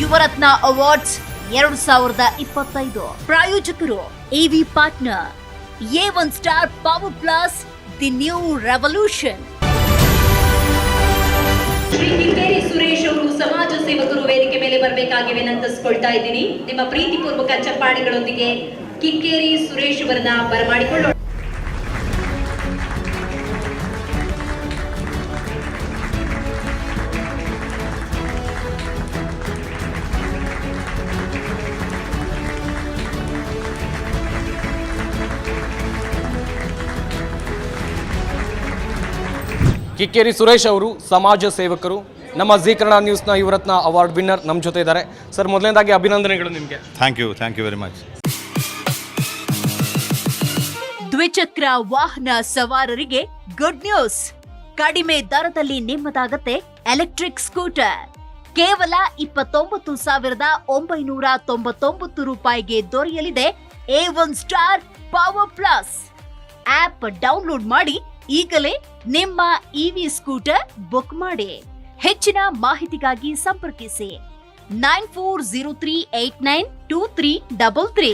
Yuvarathna awards ಎರಡು ಸಾವಿರದ ಇಪ್ಪತ್ತೈದು. ಪ್ರಾಯೋಜಕರು AV partner A one star power plus the new revolution Shri Kikkeri Suresh ಅವರು ಸಮಾಜ ಸೇವಕರು ವೇದಿಕೆ ಮೇಲೆ ಬರಬೇಕಾಗಿ ವಿನಂತಿಸ್ಕೊಳ್ತಾ ಇದ್ದೀನಿ. ನಿಮ್ಮ ಪ್ರೀತಿಪೂರ್ವಕ ಚಪ್ಪಾಳೆಗಳೊಂದಿಗೆ ಕಿಕ್ಕೇರಿ ಸುರೇಶ್ ಅವರನ್ನ ಬರಮಾಡಿಕೊಳ್ಳೋಣ. ಕಿಕ್ಕೇರಿ ಸುರೇಶ್ ಅವರು ಸಮಾಜ ಸೇವಕರು. ನಮ್ಮ ಜಿ ಕನ್ನಡ ನ್ಯೂಸ್ನ ಯುವರತ್ನ ಅವಾರ್ಡ್ ವಿನ್ನರ್ ನಮ್ಮ ಜೊತೆ ಇದ್ದಾರೆ. ಸರ್ ಮೊದಲನೇದಾಗಿ ಅಭಿನಂದನೆಗಳು ನಿಮಗೆ. Thank you thank you very much ದ್ವಿಚಕ್ರ ವಾಹನ ಸವಾರರಿಗೆ ಗುಡ್ ನ್ಯೂಸ್ ಕಡಿಮೆ ದರದಲ್ಲಿ ನಿಮ್ಮದಾಗತ್ತೆ ಎಲೆಕ್ಟ್ರಿಕ್ ಸ್ಕೂಟರ್ ಕೇವಲ ಇಪ್ಪತ್ತೊಂಬತ್ತು ಸಾವಿರದ ಒಂಬೈನೂರ ತೊಂಬತ್ತೊಂಬತ್ತು ರೂಪಾಯಿಗೆ ದೊರೆಯಲಿದೆ A one star power plus app download ಮಾಡಿ ಈಗಲೇ ನಿಮ್ಮ ಇವಿ ಸ್ಕೂಟರ್ ಬುಕ್ ಮಾಡಿ. ಹೆಚ್ಚಿನ ಮಾಹಿತಿಗಾಗಿ ಸಂಪರ್ಕಿಸಿ. Nine four zero three eight nine two three double three.